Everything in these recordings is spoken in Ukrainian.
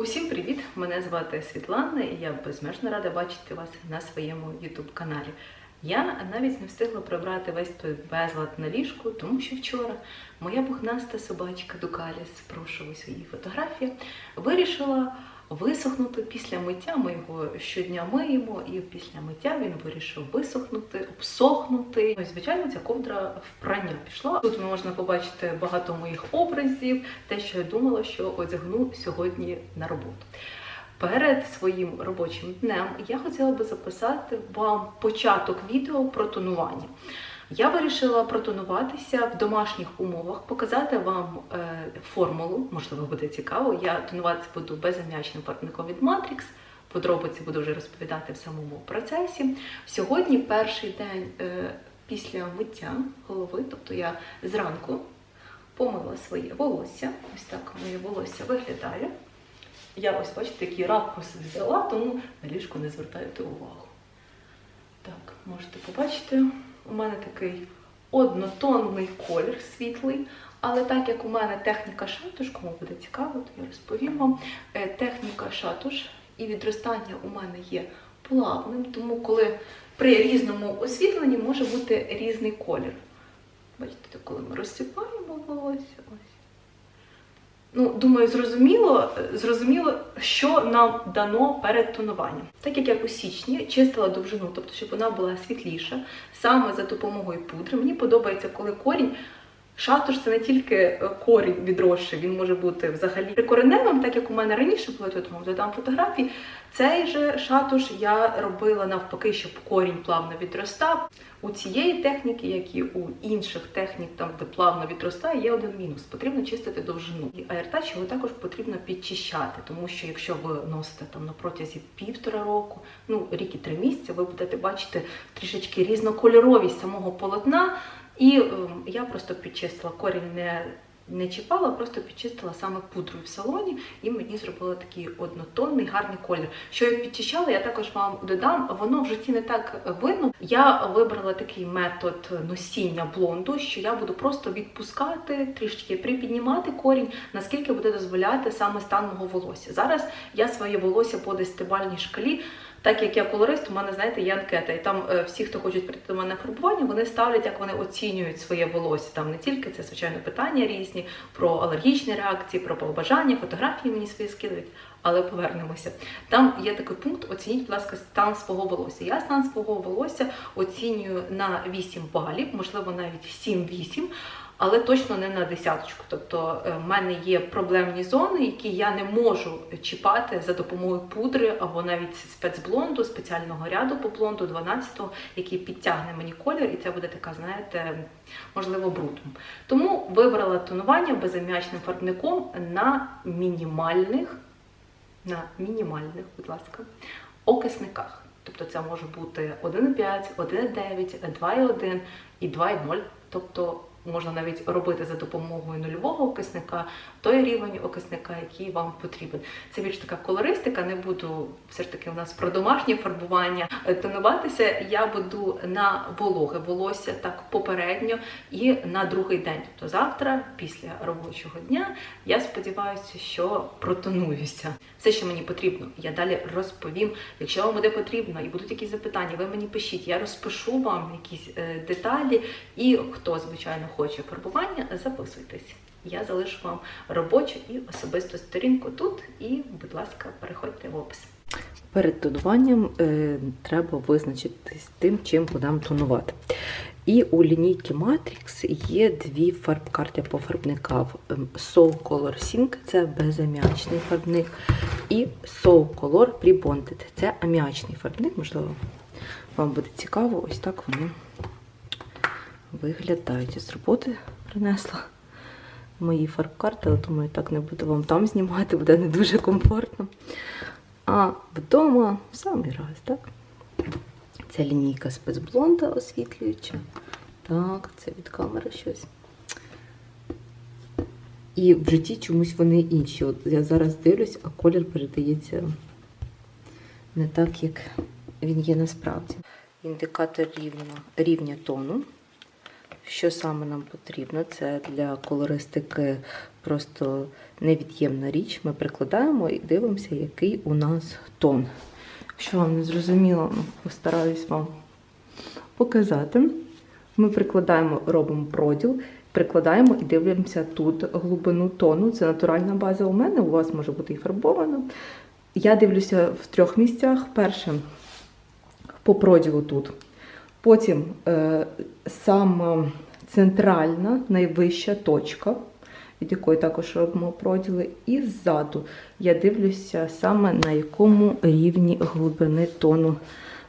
Усім привіт! Мене звати Світлана і я безмежно рада бачити вас на своєму YouTube каналі. Я навіть не встигла прибрати весь той безлад на ліжку, тому що вчора моя пухнаста собачка Дукаліс, прошу у своїй фотографії, вирішила висохнути після миття. Ми його щодня миємо, і після миття він вирішив висохнути, обсохнути. Ось, звичайно, ця ковдра в прання пішла. Тут можна побачити багато моїх образів, те, що я думала, що одягну сьогодні на роботу. Перед своїм робочим днем я хотіла би записати вам початок відео про тонування. Я вирішила протонуватися в домашніх умовах, показати вам е, формулу, можливо, буде цікаво. Я тонуватися буду безам'ячним фарбником від Matrix. Подробиці буду вже розповідати в самому процесі. Сьогодні перший день е, після миття голови, тобто я зранку помила своє волосся. Ось так моє волосся виглядає. Я ось бачите, який ракурс взяла, тому на ліжку не звертайте увагу. Так, можете побачити, у мене такий однотонний колір світлий, але так як у мене техніка шатуш, кому буде цікаво, то я розповім вам. Е, Техніка шатуш і відростання у мене є плавним, тому коли при різному освітленні може бути різний колір. Бачите, коли ми розсипаємо волосся, ось. Ну, думаю, зрозуміло, зрозуміло, що нам дано перед тонуванням. Так як я у січні чистила довжину, тобто, щоб вона була світліша, саме за допомогою пудри. Мені подобається, коли корінь. Шатуш це не тільки корінь відросший, він може бути взагалі прикореневим, так як у мене раніше було, тут вам додам фотографії. Цей же шатуш я робила навпаки, щоб корінь плавно відростав. У цієї техніки, як і у інших технік, там де плавно відростає, є один мінус. Потрібно чистити довжину. І аєртач його також потрібно підчищати, тому що якщо ви носите там на протязі півтора року, ну рік і три місяці, ви будете бачити трішечки різнокольоровість самого полотна. І е, я просто підчистила корінь не. Не чіпала, просто підчистила саме пудрою в салоні, і мені зробила такий однотонний гарний колір. Що я підчищала, я також вам додам. Воно в житті не так видно. Я вибрала такий метод носіння блонду, що я буду просто відпускати, трішки припіднімати корінь, наскільки буде дозволяти саме стан мого волосся. Зараз я своє волосся по десятибальній шкалі. Так як я колорист, у мене, знаєте, є анкета, і там е, всі, хто хочуть прийти до мене на фарбування, вони ставлять, як вони оцінюють своє волосся. Там не тільки це, звичайно, питання різні про алергічні реакції, про побажання, фотографії мені свої скидують. Але повернемося. Там є такий пункт: оцініть, будь ласка, стан свого волосся. Я стан свого волосся оцінюю на 8 балів, можливо, навіть 7-8. Але точно не на десяточку. Тобто е, в мене є проблемні зони, які я не можу чіпати за допомогою пудри або навіть спецблонду, спеціального ряду по блонду 12-го, який підтягне мені колір, і це буде така, знаєте, можливо, брудом. Тому вибрала тонування безам'ячним фарбником на мінімальних, на мінімальних, будь ласка, окисниках. Тобто це може бути 1,5, 1,9, 2,1 і 2,0. Тобто можна навіть робити за допомогою нульового окисника той рівень окисника, який вам потрібен. Це більш така колористика, не буду все ж таки у нас про домашнє фарбування. Е, Тонуватися я буду на вологе волосся так попередньо і на другий день. Тобто завтра, після робочого дня, я сподіваюся, що протонуюся. Все, що мені потрібно, я далі розповім. Якщо вам буде потрібно і будуть якісь запитання, ви мені пишіть, я розпишу вам якісь е, деталі. І хто, звичайно, хоче фарбування, записуйтесь. Я залишу вам робочу і особисту сторінку тут. І, будь ласка, переходьте в опис. Перед тонуванням е, треба визначитись тим, чим будемо тонувати. І у лінійки Matrix є дві фарбкарти по фарбникам. Ем, Soul Color Sync це безаміачний фарбник, і Soul Color Pre-Bonded це аміачний фарбник. Можливо, вам буде цікаво, ось так вони виглядають. Я з роботи принесла мої фарбкарти, але думаю, так не буду вам там знімати, буде не дуже комфортно. А вдома в самий раз, так? Це лінійка спецблонда освітлююча. Так, це від камери щось. І в житті чомусь вони інші. От я зараз дивлюсь, а колір передається не так, як він є насправді. Індикатор рівня, рівня тону, Що саме нам потрібно? Це для колористики просто невід'ємна річ. Ми прикладаємо і дивимося, який у нас тон. Якщо вам не зрозуміло, ну, постараюсь вам показати. Ми прикладаємо, робимо проділ, прикладаємо і дивимося тут глибину тону. Це натуральна база у мене, у вас може бути і фарбована. Я дивлюся в трьох місцях. Перше по проділу тут. Потім е, сама центральна, найвища точка, від якої також робимо проділи. І ззаду я дивлюся саме на якому рівні глибини тону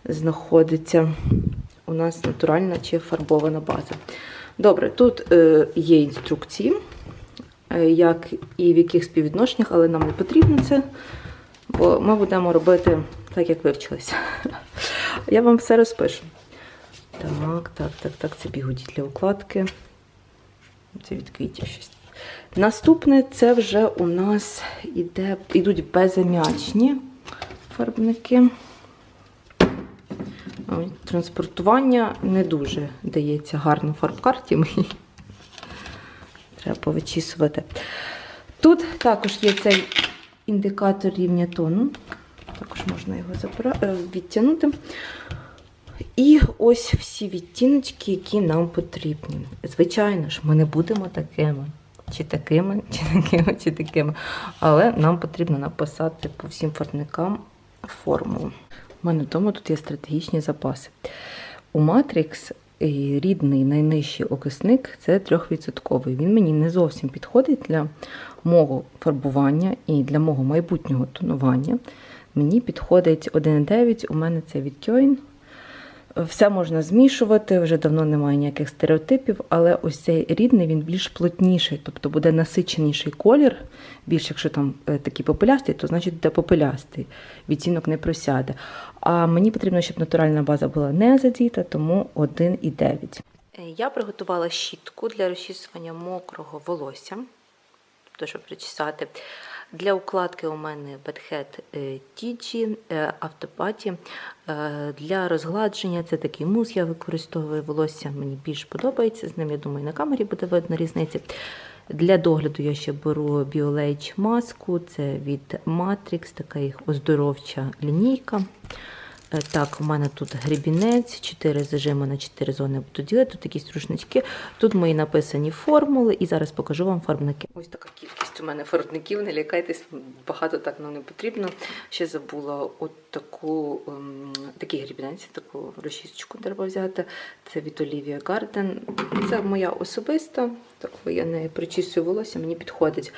знаходиться у нас натуральна чи фарбована база. Добре, тут е, є інструкції, е, як і в яких співвідношеннях, але нам не потрібно це, бо ми будемо робити так, як вивчилися. Я вам все розпишу. Так, так, так, так, це бігуді для укладки. Це від щось. Наступне це вже у нас іде, ідуть безам'ячні фарбники. Транспортування не дуже дається гарно фарбкарті. Мені треба повичісувати. Тут також є цей індикатор рівня тону. Також можна його е, відтягнути. І ось всі відтіночки, які нам потрібні. Звичайно ж, ми не будемо такими, чи такими, чи такими, чи такими. Але нам потрібно написати по всім фарбникам формулу. У мене вдома тут є стратегічні запаси. У е, рідний найнижчий окисник це 3%. Він мені не зовсім підходить для мого фарбування і для мого майбутнього тонування. Мені підходить 1,9, у мене це від Kyoin. Все можна змішувати, вже давно немає ніяких стереотипів, але ось цей рідний він більш плотніший, тобто буде насиченіший колір. Більш якщо там е, такий попелястий, то значить буде попелястий. Відтінок не просяде. А мені потрібно, щоб натуральна база була не задіта, тому 1,9. Е, Я приготувала щітку для розчісування мокрого волосся, тобто, щоб причесати. Для укладки у мене бетхет е, Автопаті. Для розгладження це такий мус, я використовую волосся, мені більш подобається. З ним, я думаю, на камері буде видно різниці. Для догляду я ще беру Біолейч маску, це від Matrix, така їх оздоровча лінійка. Е, Так, у мене тут гребінець, 4 зажими на 4 зони буду ділити, тут якісь рушнички. Тут мої написані формули, і зараз покажу вам фарбники. Ось така кількість у мене фарбників, не лякайтесь, багато так нам не потрібно. Ще забула от таку, ем, такий гребінець, таку розчісочку треба взяти. Це від Olivia Garden. Це моя особиста, таку я не причісую волосся, мені підходить.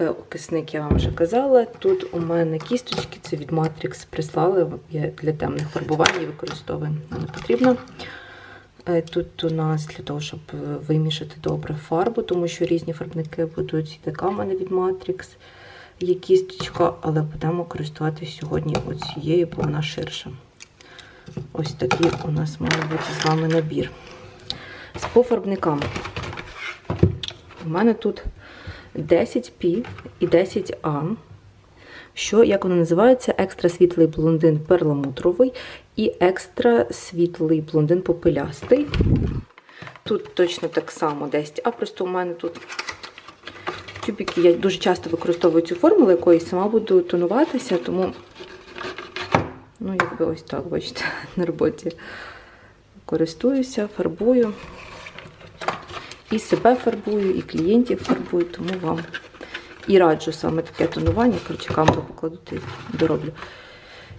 Е, Окисник я вам вже казала. Тут у мене кісточки, це від Matrix прислали. Я для темних фарбувань використовую. Не потрібно. Е, Тут у нас для того, щоб е, вимішати добре фарбу, тому що різні фарбники будуть. І така в мене від Matrix є кісточка, але будемо користуватися сьогодні оцією, бо вона ширша. Ось такий у нас має бути з вами набір. З по фарбникам. У мене тут 10P і 10А. Що, як воно називається, екстра світлий блондин перламутровий і екстра світлий блондин попелястий. Тут точно так само 10, а просто у мене тут тюбики. Я дуже часто використовую цю формулу, якою сама буду тонуватися, тому, ну, якби ось так, бачите, на роботі користуюся, фарбую. І себе фарбую, і клієнтів фарбую, тому вам і раджу саме таке тонування. Коротше, камеру покладу і дороблю.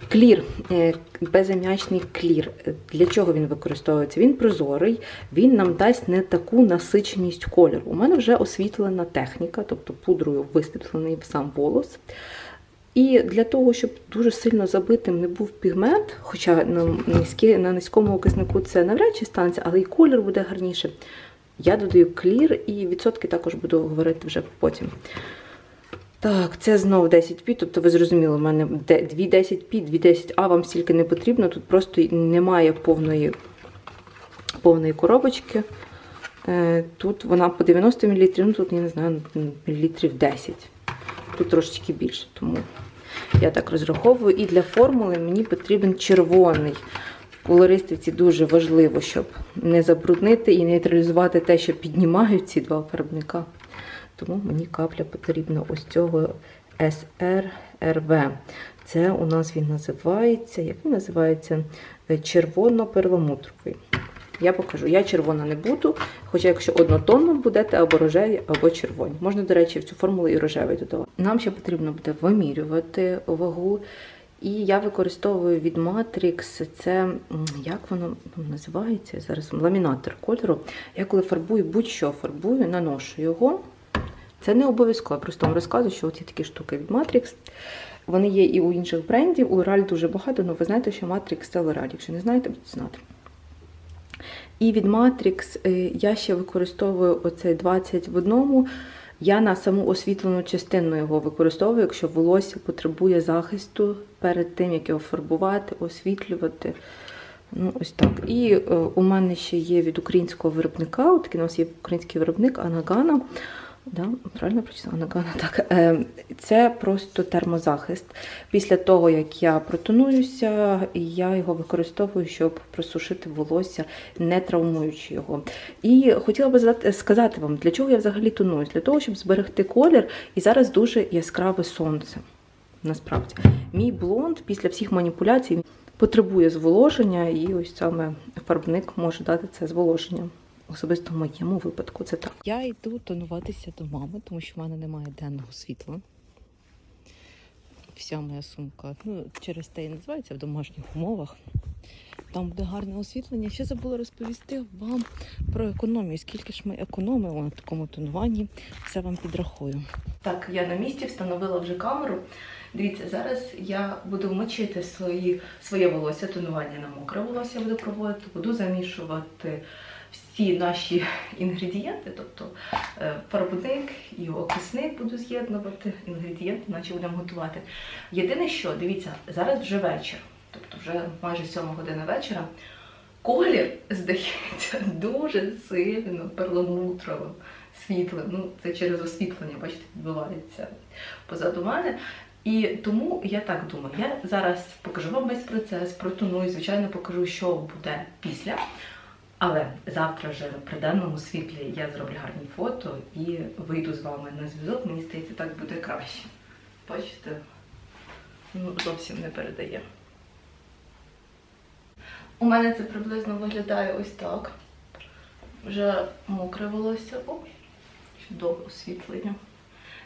Клір, е, безам'ячний клір. Для чого він використовується? Він прозорий, він нам дасть не таку насиченість кольору. У мене вже освітлена техніка, тобто пудрою висвітлений сам волос. І для того, щоб дуже сильно забитим не був пігмент, хоча на, низькому окиснику це навряд чи станеться, але і колір буде гарніше. Я додаю клір і відсотки також буду говорити вже потім. Так, це знову 10P, тобто ви зрозуміли, в мене 2 10P, 2 10А вам стільки не потрібно, тут просто немає повної, повної коробочки. Е, Тут вона по 90 мл, ну тут, я не знаю, мілілітрів 10. Тут трошечки більше, тому я так розраховую. І для формули мені потрібен червоний колористиці дуже важливо, щоб не забруднити і нейтралізувати те, що піднімають ці два фарбника. Тому мені капля потрібна ось цього SRRV. Це у нас він називається, як він називається? Е, Червоно-перламутровий. Я покажу. Я червона не буду, хоча якщо однотонно будете або рожеві, або червоні. Можна, до речі, в цю формулу і рожевий додавати. Нам ще потрібно буде вимірювати вагу. І я використовую від Matrix, це як воно називається зараз ламінатор кольору. Я коли фарбую будь-що фарбую, наношу його. Це не обов'язково, я просто вам розказую, що от є такі штуки від Matrix. Вони є і у інших брендів. У L'Oreal дуже багато, але ви знаєте, що Matrix це L'Oreal. Якщо не знаєте, будете знати. І від Matrix е, я ще використовую оцей 20 в одному. Я на саму освітлену частину його використовую, якщо волосся потребує захисту перед тим, як його фарбувати, освітлювати. Ну, ось так. І е, у мене ще є від українського виробника. От такий у нас є український виробник Анагана. Да, правильно прочитала Анагана? Так. Е, це просто термозахист. Після того, як я протонуюся, я його використовую, щоб просушити волосся, не травмуючи його. І хотіла би сказати вам, для чого я взагалі тонуюсь? Для того, щоб зберегти колір. І зараз дуже яскраве сонце. Насправді, мій блонд після всіх маніпуляцій потребує зволоження, і ось саме фарбник може дати це зволоження. Особисто в моєму випадку це так. Я йду тонуватися до мами, тому що в мене немає денного світла. Вся моя сумка. Ну, через те і називається в домашніх умовах. Там буде гарне освітлення. Ще забула розповісти вам про економію. Скільки ж ми економимо на такому тонуванні, все вам підрахую. Так, я на місці встановила вже камеру. Дивіться, зараз я буду вмочити свої, своє волосся, тонування на мокре волосся буду проводити, буду замішувати всі наші інгредієнти, тобто е, фарбник і окисник буду з'єднувати, інгредієнти, наче будемо готувати. Єдине, що, дивіться, зараз вже вечір, тобто вже майже 7 година вечора. Колір, здається, дуже сильно перламутровим, світлим. Ну, це через освітлення, бачите, відбувається позаду мене. І тому я так думаю, я зараз покажу вам весь процес, протоную, звичайно, покажу, що буде після. Але завтра вже при денному світлі я зроблю гарні фото і вийду з вами на зв'язок. Мені здається, так буде краще. Бачите, ну, зовсім не передає. У мене це приблизно виглядає ось так. Вже мокре волосся. О, чудове освітлення.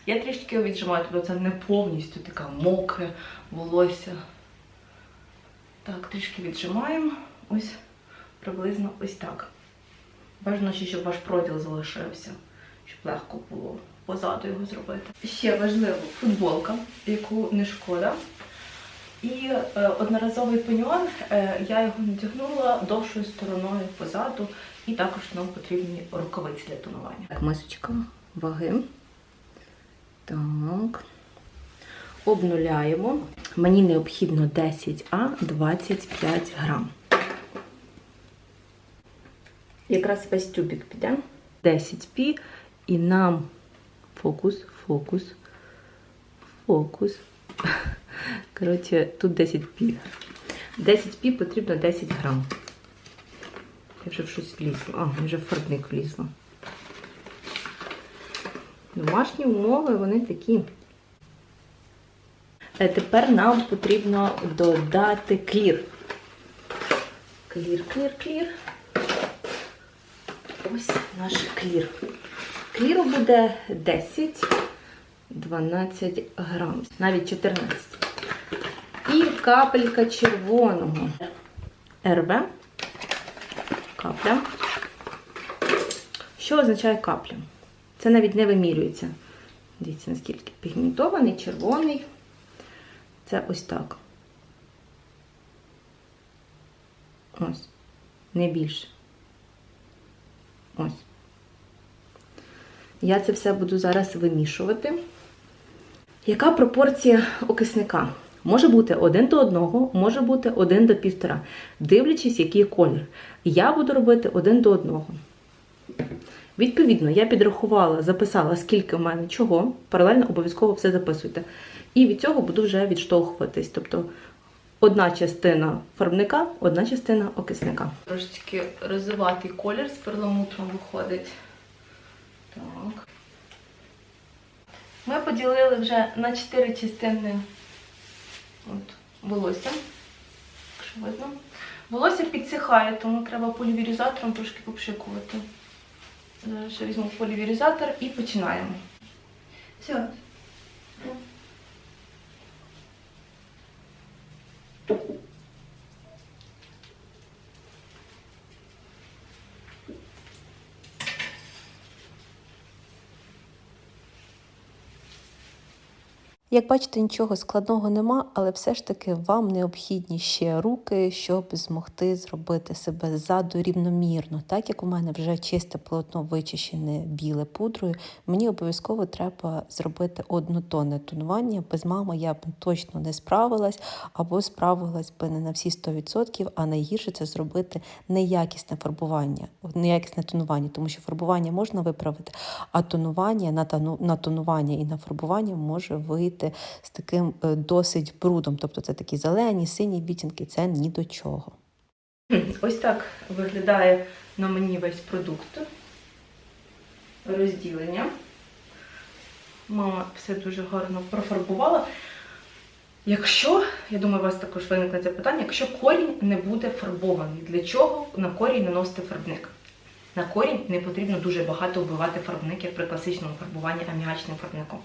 Я трішки віджимаю, тобто це не повністю таке мокре волосся. Так, трішки віджимаємо. Ось приблизно ось так. Бажано щоб ваш проділ залишився, щоб легко було позаду його зробити. Ще важливо футболка, яку не шкода. І е, одноразовий пеньон, е, я його надягнула довшою стороною позаду, і також нам потрібні рукавиці для тонування. Так, мисочка ваги. Так. Обнуляємо. Мені необхідно 10 а 25 грам. Якраз весь тюбик піде. 10 пі. І нам фокус, фокус, фокус. Коротше, тут 10 пі. 10 пі потрібно 10 грам. Я вже в щось влізла. А, вже в фарбник влізла. Домашні умови, вони такі. Е, Тепер нам потрібно додати клір. Клір, клір, клір. Ось наш клір. Кліру буде 10-12 грам, навіть 14. І капелька червоного. РВ. Капля. Що означає капля? Це навіть не вимірюється. Дивіться, наскільки пігментований, червоний. Це ось так. Ось. Не більше. Ось. Я це все буду зараз вимішувати. Яка пропорція окисника? Може бути один до одного, може бути один до півтора, дивлячись, який колір. Я буду робити один до одного. Відповідно, я підрахувала, записала, скільки в мене чого. Паралельно обов'язково все записуйте. І від цього буду вже відштовхуватись. Тобто одна частина фарбника, одна частина окисника. Трошечки розиватий колір з перламутром виходить. Так. Ми поділили вже на чотири частини от, волосся. Якщо видно. Волосся підсихає, тому треба полівірізатором трошки попшикувати. Зараз візьму полівірізатор і починаємо. Все. Thank you. Як бачите, нічого складного нема, але все ж таки вам необхідні ще руки, щоб змогти зробити себе ззаду рівномірно. Так як у мене вже чисте полотно вичищене біле пудрою, мені обов'язково треба зробити однотонне тонування. Без мами я б точно не справилась або справилась би не на всі 100%, а найгірше це зробити неякісне фарбування, неякісне тонування, тому що фарбування можна виправити, а тонування на, тону, на тонування і на фарбування може вийти з таким е, досить брудом. Тобто це такі зелені, сині відтінки, це ні до чого. Ось так виглядає на мені весь продукт. Розділення. Мама все дуже гарно профарбувала. Якщо, я думаю, у вас також виникне це питання, якщо корінь не буде фарбований, для чого на корінь наносити фарбник? На корінь не потрібно дуже багато вбивати фарбник, як при класичному фарбуванні аміачним фарбником.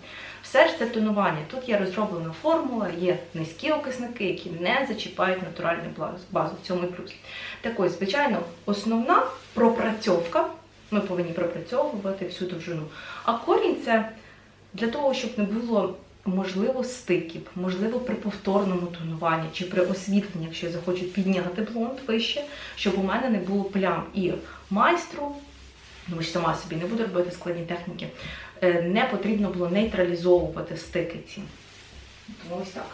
Все ж це тонування. Тут є розроблена формула, є низькі окисники, які не зачіпають натуральну базу. В цьому і плюс. Так ось, звичайно, основна пропрацьовка. Ми повинні пропрацьовувати всю довжину. А корінь це для того, щоб не було можливо стиків, можливо, при повторному тонуванні чи при освітленні, якщо я захочу підняти блонд вище, щоб у мене не було плям. І майстру, тому що сама собі не буду робити складні техніки, е, не потрібно було нейтралізовувати стики ці. Тому ось так.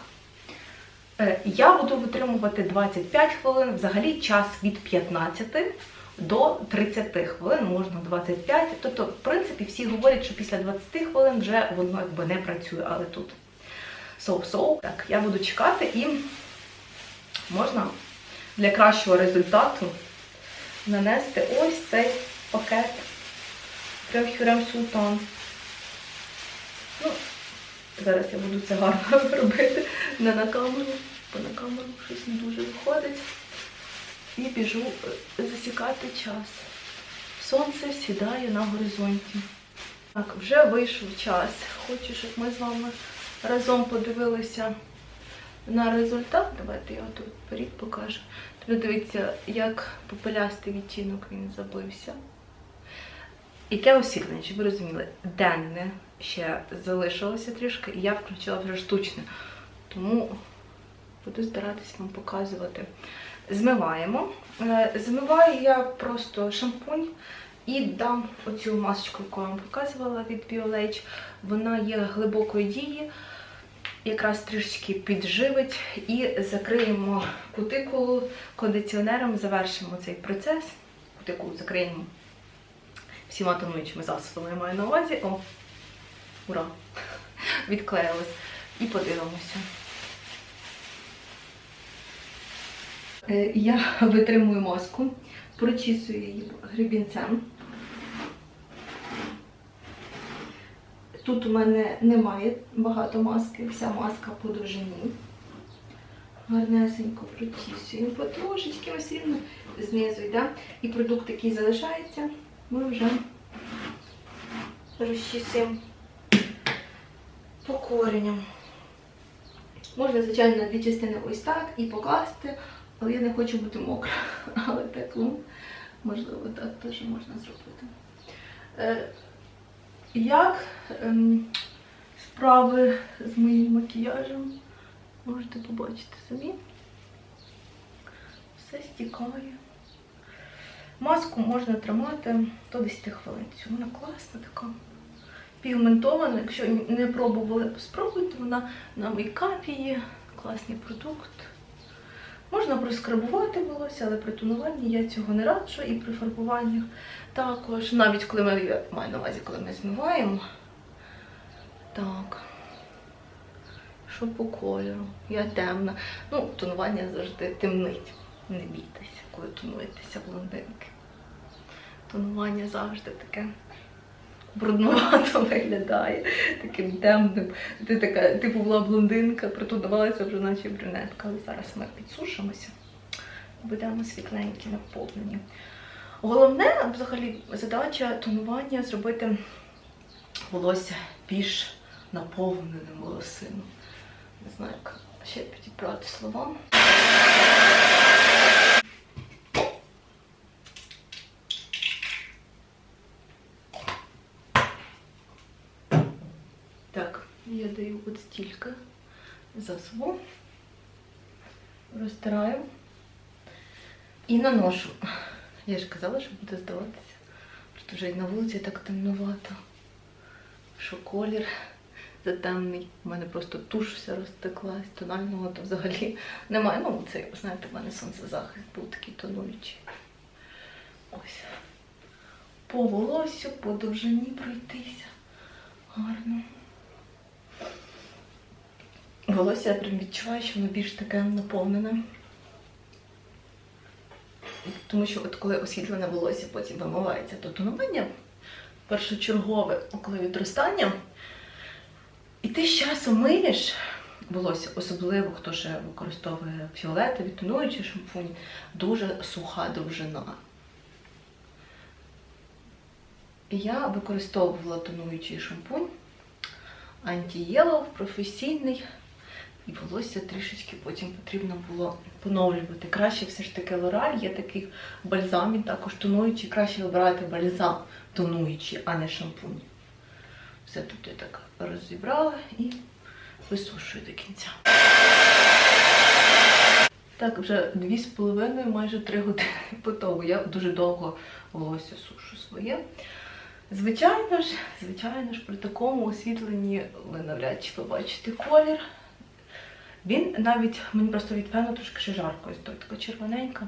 Е, Я буду витримувати 25 хвилин, взагалі час від 15 до 30 хвилин, можна 25. Тобто, в принципі, всі говорять, що після 20 хвилин вже воно якби не працює, але тут соу-соу. Так, я буду чекати і можна для кращого результату нанести ось цей пакет Крем Хюрем Султан. Ну, зараз я буду це гарно робити не на камеру, бо на камеру щось не дуже виходить. І біжу е, засікати час. Сонце сідає на горизонті. Так, вже вийшов час. Хочу, щоб ми з вами разом подивилися на результат. Давайте я тут вперед покажу. Тобто дивіться, як попелястий відтінок він забився. Яке освітлення, щоб ви розуміли, денне ще залишилося трішки, і я включила вже штучне. Тому буду старатися вам показувати. Змиваємо. Е, Змиваю я просто шампунь і дам оцю масочку, яку я вам показувала від BioLage. Вона є глибокої дії, якраз трішечки підживить і закриємо кутикулу кондиціонером, завершимо цей процес. Кутикулу закриємо всіма тонуючими засобами, я маю на увазі. О, ура! Відклеїлась. І подивимося. Е, Я витримую маску, прочісую її гребінцем. Тут у мене немає багато маски, вся маска по довжині. Гарнесенько прочісуємо потрошечки, ось рівно знизу йде. І продукт, який залишається, ми вже розчісуємо по кореням. Можна, звичайно, на дві частини ось так і покласти, але я не хочу бути мокра. Але так, можливо, так теж можна зробити. Е, як ем, справи з моїм макіяжем? Можете побачити самі. Все стікає. Маску можна тримати до 10 хвилин. Вона класна така. Пігментована. Якщо не пробували, спробуйте. Вона на мейкапі є. Класний продукт. Можна проскрабувати волосся, але при тонуванні я цього не раджу і при фарбуваннях також. Навіть коли ми маю на увазі, коли ми змиваємо. Так. що по кольору. Я темна. Ну, тонування завжди темнить. Не бійтеся, коли тонуєтеся блондинки. Тонування завжди таке брудновато виглядає, таким темним. Ти така, типу, була блондинка, протонувалася вже наче брюнетка. Але зараз ми підсушимося. Будемо світленькі наповнені. Головне, взагалі, задача тонування зробити волосся більш наповненим волосином. Не знаю, як ще підібрати слова. Так, я стільки засобу, розтираю і наношу. Я ж казала, що буде здаватися. Просто вже й на вулиці так темнувато, що колір затемний. У мене просто туш вся розтеклась, тонального то взагалі немає. Ну, це, знаєте, в мене сонцезахист був такий тонуючий. Ось. По волосю, по довжині пройтися. Гарно. Волосся я прям відчуваю, що воно більш таке наповнене. Тому що от коли освітлене волосся потім вимивається до тонування, першочергове, коли відростання, і ти з часом миєш волосся, особливо хто ще використовує фіолетові, тонуючі шампуні, дуже суха довжина. Я використовувала тонуючий шампунь анті-єлоу, професійний. І волосся трішечки потім потрібно було поновлювати. Краще все ж таки лораль, є такий бальзам, він також тонуючий. Краще вибирати бальзам тонуючий, а не шампунь. Все тут я так розібрала і висушую до кінця. Так, вже дві з половиною, майже три години по тому. Я дуже довго волосся сушу своє. Звичайно ж, звичайно ж, при такому освітленні ви навряд чи побачите колір. Він навіть, мені просто від фену трошки ще жарко, ось тут така червоненька.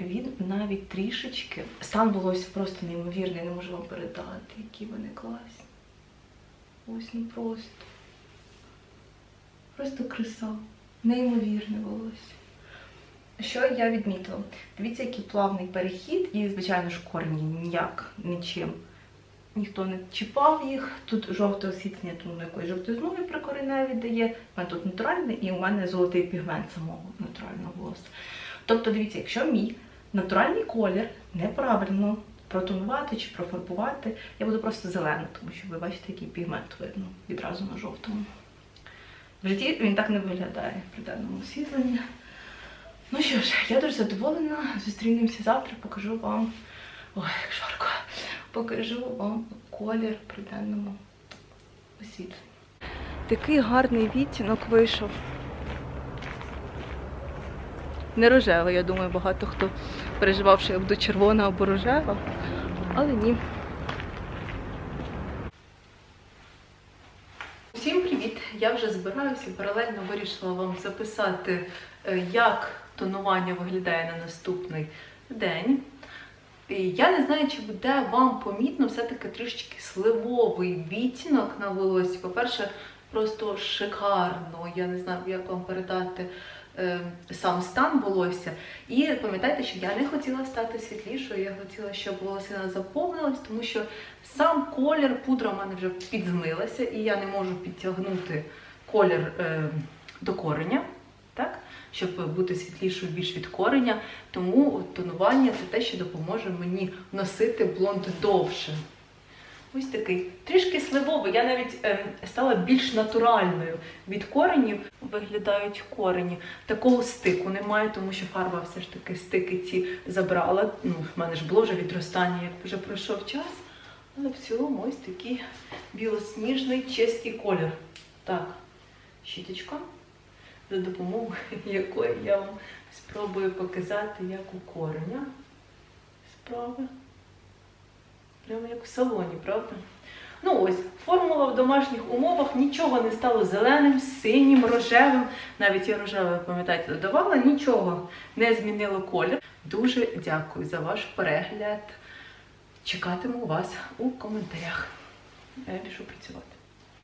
Він навіть трішечки, стан волосся просто неймовірний, не можу вам передати, які вони класні. Ось ну просто. Просто краса. Неймовірне волосся. Що я відмітила? Дивіться, який плавний перехід, і, звичайно ж, корені ніяк нічим. Ніхто не чіпав їх. Тут жовте освітлення, тому якоїсь жовтизну прикореневі дає. У мене тут натуральне і у мене золотий пігмент самого натурального волосся. Тобто, дивіться, якщо мій натуральний колір неправильно протонувати чи профарбувати, я буду просто зелена, тому що ви бачите, який пігмент видно відразу на жовтому. В житті він так не виглядає при даному освітленні. Ну що ж, я дуже задоволена. Зустрінемося завтра, покажу вам. Ой, як жарко. Покажу вам колір при денному освітленні. Такий гарний відтінок вийшов. Не рожева, я думаю, багато хто переживав, що я буду червона або рожева, але ні. Всім привіт! Я вже збираюся, паралельно вирішила вам записати, е, як тонування виглядає на наступний день. Я не знаю, чи буде вам помітно все-таки трішечки сливовий відтінок на волосі. По-перше, просто шикарно. Я не знаю, як вам передати е, сам стан волосся. І пам'ятайте, що я не хотіла стати світлішою, я хотіла, щоб волосина заповнилась, тому що сам колір, пудра в мене вже підзмилася, і я не можу підтягнути колір е, до кореня. Так? Щоб бути світлішою більш від кореня. Тому тонування це те, що допоможе мені носити блонд довше. Ось такий. Трішки сливовий. Я навіть е, стала більш натуральною. Від коренів виглядають корені. Такого стику немає, тому що фарба все ж таки стики ці забрала. Ну, в мене ж було вже відростання, як вже пройшов час. Але в цілому ось такий білосніжний чистий колір. Так, щіточка за допомогою якої я вам спробую показати, як у кореня справи. Прямо як в салоні, правда? Ну ось, формула в домашніх умовах нічого не стало зеленим, синім, рожевим. Навіть я рожеве, пам'ятаєте, додавала, нічого не змінило колір. Дуже дякую за ваш перегляд. Чекатиму вас у коментарях. Я пішу працювати.